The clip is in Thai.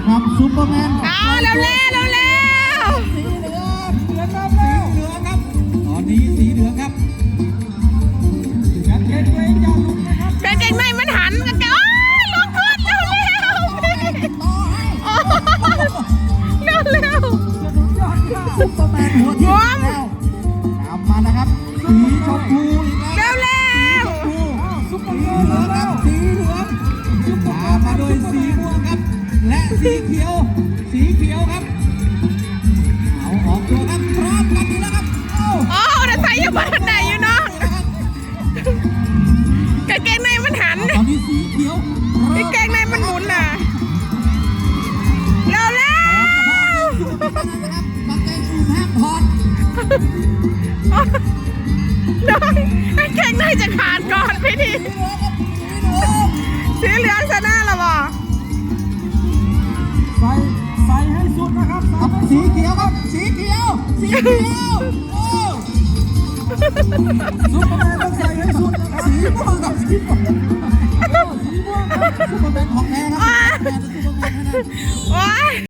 นะครับซูเปอร์แมนเอาเร็วเร็วเร็วเร็วสีเหลืองเหลืองครับสีเหลืองครับ ตอนนี้สีเหลืองครับกางเกงตัวเองอย่าหลุดนะครับกางเกงในมันหันกันโอ้ยลงขึ้นเร็วเร็วต่อให้โอ้ยเร็วเร็วสุดยอดค่ะซุปเปอร์แมนหัวที่แล้วตามมานะครับสีชมพูอีกแล้วเร็วเร็วซุปเปอร์แมนเหลืองครับสีเหลืองตามมาโดยสีม่วงครับ และสีเขียว สีเขียวครับ เอาออกตัวครับพร้อมกันอยู่แล้วครับเอ้าโอ้เดี๋ยวใส่อยู่บนบันไดอยู่เนาะกางเกงในมันหันตอนนี้สีเขียวกางเกงในมันหมุนน่ะเร็วเร็วนะครับกางเกงอื่นห้ามถอดโดยกางเกงในจะขาดก่อนพี่ที นะครับสามสีเขียวครับ สีเขียว สีเขียวโอ้ซุปเปอร์แมนต้องใส่ให้สุดนะครับสีม่วงกับสีม่วงโอ้สีม่วงครับซุปเปอร์แมนของแท้ครับแมนซุปเปอร์แมนเท่านั้น โอ้ย